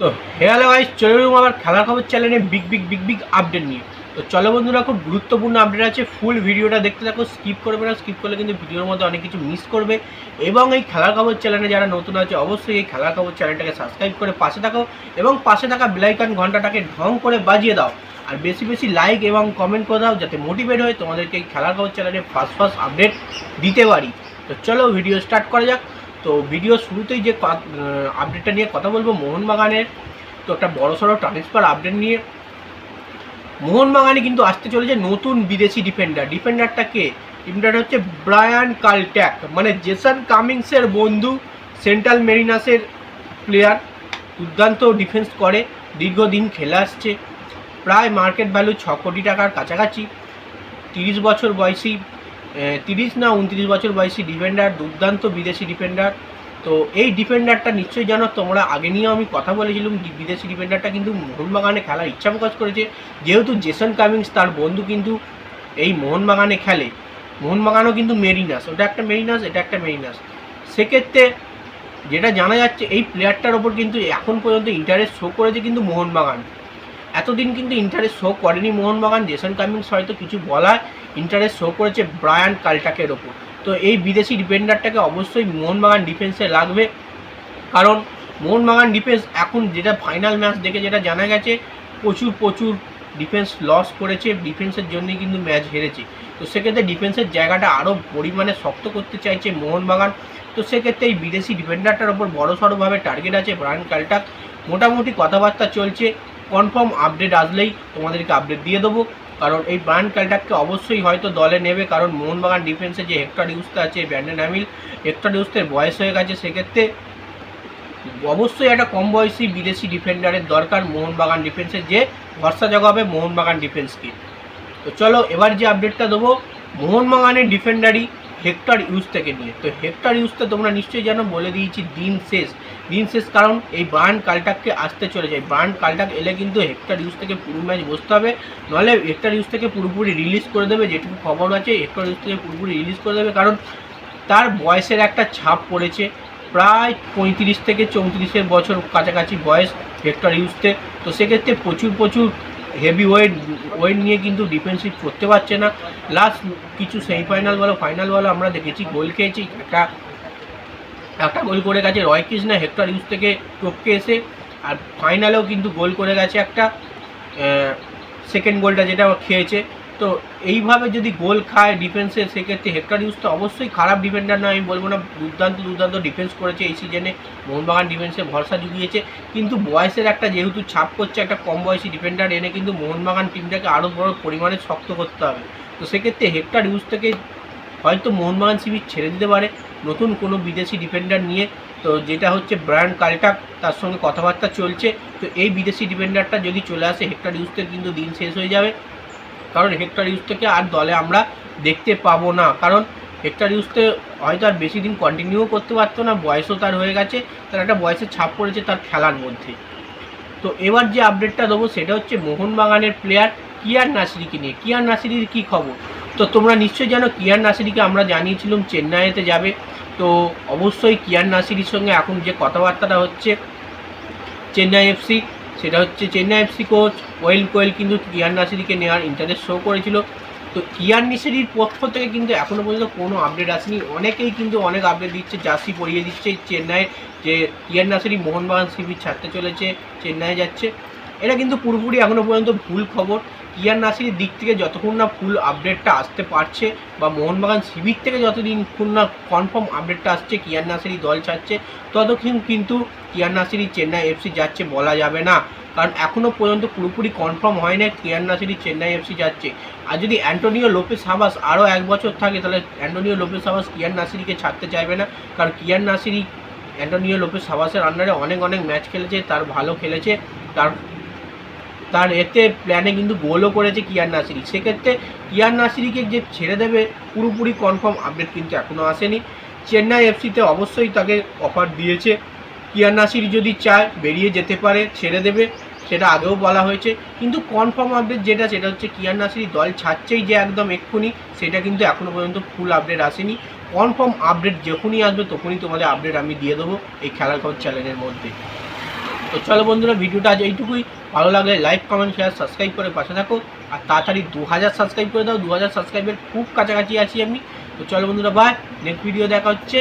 তো হেয়ালো গাইস চলে এলাম আবার খেলার খবর চ্যানেলে big big big big update নিয়ে। তো চলো বন্ধুরা, খুব গুরুত্বপূর্ণ আপডেট আছে। ফুল ভিডিওটা দেখতে থাকো স্কিপ করবে না স্কিপ করলে কিন্তু ভিডিওর মধ্যে অনেক কিছু মিস করবে। এবং এই খেলার খবর চ্যানেলে যারা নতুন আছে, অবশ্যই এই খেলার খবর চ্যানেলটাকে সাবস্ক্রাইব করে পাশে থাকো এবং পাশে থাকা বেলাইকান ঘন্টাটাকে ঢং করে বাজিয়ে দাও। আর বেশি বেশি লাইক এবং কমেন্ট করে দাও, যাতে মোটিভেট হয় তোমাদেরকে এই খেলার খবর চ্যানেলে ফার্স্ট ফার্স্ট আপডেট দিতে পারি। তো চলো ভিডিও স্টার্ট করা যাক। তো ভিডিও শুরুতেই যে আপডেটটা নিয়ে কথা বলব, মোহনবাগানের তো একটা বড় সড়ো ট্রান্সফার আপডেট নিয়ে। মোহনবাগানে কিন্তু আসতে চলেছে নতুন বিদেশি ডিফেন্ডার ডিফেন্ডারটা কে? ডিফেন্ডার হচ্ছে ব্রায়ান কালট্যাক মানে জেসন কামিংসের বন্ধু সেন্ট্রাল মেরিনাসের প্লেয়ার দুর্দান্ত ডিফেন্স করে, দীর্ঘদিন খেলে আসছে। প্রায় মার্কেট ভ্যালু ছ কোটি টাকার কাছাকাছি। তিরিশ বছর বয়সী তিরিশ না উনত্রিশ বছর বয়সী ডিফেন্ডার দুর্দান্ত বিদেশি ডিফেন্ডার তো এই ডিফেন্ডারটা নিশ্চয়ই জানো, তোমরা আগে নিয়েও আমি কথা বলেছিলাম বিদেশি ডিফেন্ডারটা কিন্তু মোহনবাগানে খেলার ইচ্ছা প্রকাশ করেছে। যেহেতু জেসন কামিংস তার বন্ধু কিন্তু এই মোহনবাগানে খেলে। মোহনবাগানও কিন্তু মেরিনাস, ওটা একটা মেরিনাস, এটা একটা মেরিনাস। সেক্ষেত্রে যেটা জানা যাচ্ছে, এই প্লেয়ারটার ওপর কিন্তু এখন পর্যন্ত ইন্টারেস্ট শো করেছে কিন্তু মোহনবাগান। এতদিন কিন্তু ইন্টারেস্ট শো করেনি মোহনবাগান, জেসন কামিংস হয়তো কিছু বলার ইন্টারেস্ট শো করেছে ব্রায়ান কালটাকের ওপর। তো এই বিদেশি ডিফেন্ডারটাকে অবশ্যই মোহনবাগান ডিফেন্সে লাগবে। কারণ মোহনবাগান ডিফেন্স এখন যেটা ফাইনাল ম্যাচ দেখে যেটা জানা গেছে, প্রচুর প্রচুর ডিফেন্স লস করেছে ডিফেন্সের জন্যই কিন্তু ম্যাচ হেরেছে। তো সেক্ষেত্রে ডিফেন্সের জায়গাটা আরও পরিমাণে শক্ত করতে চাইছে মোহনবাগান। তো সেক্ষেত্রে এই বিদেশি ডিফেন্ডারটার ওপর বড়সড়ভাবে টার্গেট আছে ব্রায়ান কালটাক মোটামুটি কথাবার্তা চলছে। কনফার্ম আপডেট আসলেই তোমাদেরকে আপডেট দিয়ে দেবো। কারণ এই ব্রায়ান কালটাককে অবশ্যই হয়তো দলে নেবে, কারণ মোহনবাগান ডিফেন্সে যে হেক্টর ইউজটা আছে ব্যান্ডেন আমিল হেক্টর ইউজের বয়স হয়ে গেছে, সেক্ষেত্রে অবশ্যই একটা কম বয়সী বিদেশি ডিফেন্ডারের দরকার মোহনবাগান ডিফেন্সের যে ভরসা জগাবে মোহনবাগান ডিফেন্সকে তো চলো, এবার যে আপডেটটা দেবো, মোহনবাগানের ডিফেন্ডারই হেক্টর ইউজ থেকে নিয়ে। তো হেক্টর ইউজটা তোমরা নিশ্চয়ই জানো, বলে দিয়েছি দিন শেষ। দিন শেষ কারণ এই ব্রান্ড কালটাককে আসতে চলে যায় ব্রান্ড কালটাক এলে কিন্তু হেক্টর ইউজ থেকে পুরো ম্যাচ বসতে হবে নাহলে হেক্টর ইউজ থেকে পুরোপুরি রিলিজ করে দেবে, যেটুকু খবর আছে, হেক্টর ইউজ থেকে পুরোপুরি রিলিজ করে দেবে, কারণ তার বয়সের একটা ছাপ পড়েছে, প্রায় পঁয়ত্রিশ থেকে চৌত্রিশের বছর কাছাকাছি বয়স হেক্টর ইউজতে তো সেক্ষেত্রে প্রচুর প্রচুর হেভি ওয়েট ওয়েট নিয়ে কিন্তু ডিফেন্সিভ করতে পারছে না। লাস্ট কিছু সেমিফাইনাল বলো ফাইনাল বলো আমরা দেখেছি, গোল খেয়েছি, একটা একটা গোল করে গেছে। রয় কৃষ্ণা হেক্টর ইউজ থেকে টপকে এসে, আর ফাইনালেও কিন্তু গোল করে গেছে একটা সেকেন্ড গোলটা যেটা খেয়েছে। তো এইভাবে যদি গোল খায় ডিফেন্সে সেক্ষেত্রে হেক্টর ইউজ তো অবশ্যই খারাপ ডিফেন্ডার নয়, আমি বলব না, দুর্দান্ত দুর্দান্ত ডিফেন্স করেছে এই সিজনে মোহনবাগান ডিফেন্সে ভরসা জুগিয়েছে। কিন্তু বয়সের একটা যেহেতু ছাপ করছে একটা কম বয়সী ডিফেন্ডার এনে কিন্তু মোহনবাগান টিমটাকে আরও বড় পরিমাণে শক্ত করতে হবে। তো সেক্ষেত্রে হেক্টর ইউজ থেকে হয়তো মোহনবাগান শিবির ছেড়ে দিতে পারে। নতুন কোনো বিদেশি ডিফেন্ডার নিয়ে, তো যেটা হচ্ছে ব্র্যান্ড কালটাক, তার সঙ্গে কথাবার্তা চলছে। তো এই বিদেশি ডিফেন্ডারটা যদি চলে আসে হেক্টর ইউজের কিন্তু দিন শেষ হয়ে যাবে। কারণ হেক্টর ইউজ থেকে আর দলে আমরা দেখতে পাবো না। কারণ হেক্টর ইউজতে হয়তো আর বেশি দিন কন্টিনিউ করতে পারতো না, বয়সও তার হয়ে গেছে, তার একটা বয়সের ছাপ পড়েছে তার খেলার মধ্যে। তো এবার যে আপডেটটা দেবো, সেটা হচ্ছে মোহনবাগানের প্লেয়ার কিয়ার নাসিরিকে নিয়ে। কিয়ার নাসিরির কী খবর? তো তোমরা নিশ্চয়ই জানো কিয়ান নাসিরিকে আমরা জানিয়েছিলাম চেন্নাইতে যাবে। তো অবশ্যই কিয়ান নাসিরির সঙ্গে এখন যে কথাবার্তাটা হচ্ছে চেন্নাই এফসি, সেটা হচ্ছে Chennai FC coach Owen Coyle কিন্তু কিয়ান নাসিরিকে নেওয়ার ইন্টারেস্ট শো করেছিল। তো কিয়ান নাসিরির পক্ষ থেকে কিন্তু এখনও পর্যন্ত কোনো আপডেট আসেনি। অনেকেই কিন্তু অনেক আপডেট দিচ্ছে, জার্সি পরিয়ে দিচ্ছে। চেন্নাইয়ের যে কিয়ান নাসিরি মোহনবাগান শিবির ছাড়তে চলেছে চেন্নাই যাচ্ছে। এটা কিন্তু পুরোপুরি এখনও পর্যন্ত ভুল খবর। কিয়ার নাসিরের দিক থেকে যতক্ষণ না ফুল আপডেটটা আসতে পারছে বা মোহনবাগান শিবির থেকে যতদিন না কনফার্ম আপডেটটা আসছে, কিয়ার নাসিরি দল ছাড়ছে, ততক্ষণ কিন্তু কিয়ার নাসিরি চেন্নাই এফসি যাচ্ছে বলা যাবে না। কারণ এখনও পর্যন্ত পুরোপুরি কনফার্ম হয় না কিয়ার নাসিরি চেন্নাই এফসি যাচ্ছে। আর যদি অ্যান্টোনিও লোপেস হাবাস আরও এক বছর থাকে, তাহলে অ্যান্টোনিও লোপেস হাবাস কিয়ার নাসিরিকে ছাড়তে চাইবে না। কারণ কিয়ার নাসিরি অ্যান্টোনিও লোপেস হাবাসের আন্ডারে অনেক অনেক ম্যাচ খেলেছে, তার ভালো খেলেছে, তার তার এতে প্ল্যানে কিন্তু গোলও করেছে কিয়ার নাসিরি। সেক্ষেত্রে কিয়ার নাসিরিকে যে ছেড়ে দেবে, পুরোপুরি কনফার্ম আপডেট কিন্তু এখনও আসেনি। চেন্নাই এফসিতে অবশ্যই তাকে অফার দিয়েছে। কিয়ার নাসিরি যদি চায়, বেরিয়ে যেতে পারে, ছেড়ে দেবে, সেটা আগেও বলা হয়েছে। কিন্তু কনফার্ম আপডেট যেটা, সেটা হচ্ছে কিয়ার নাসিরি দল ছাড়ছেই যে একদম এক্ষুনি, সেটা কিন্তু এখনও পর্যন্ত ফুল আপডেট আসেনি। কনফার্ম আপডেট যখনই আসবে, তখনই তোমাদের আপডেট আমি দিয়ে দেবো এই খেলার খবর চ্যানেলের মধ্যে। তো চলো বন্ধুরা, ভিডিওটা আজ এইটুকুই। ভালো লাগলে লাইক কমেন্ট শেয়ার সাবস্ক্রাইব করে পাশে থাকো। আর তাড়াতাড়ি দু হাজার সাবস্ক্রাইব করে দাও। দু হাজার সাবস্ক্রাইবের খুব কাছাকাছি আছি আমি। তো চলো বন্ধুরা বাই নেক্সট ভিডিও দেখা হচ্ছে।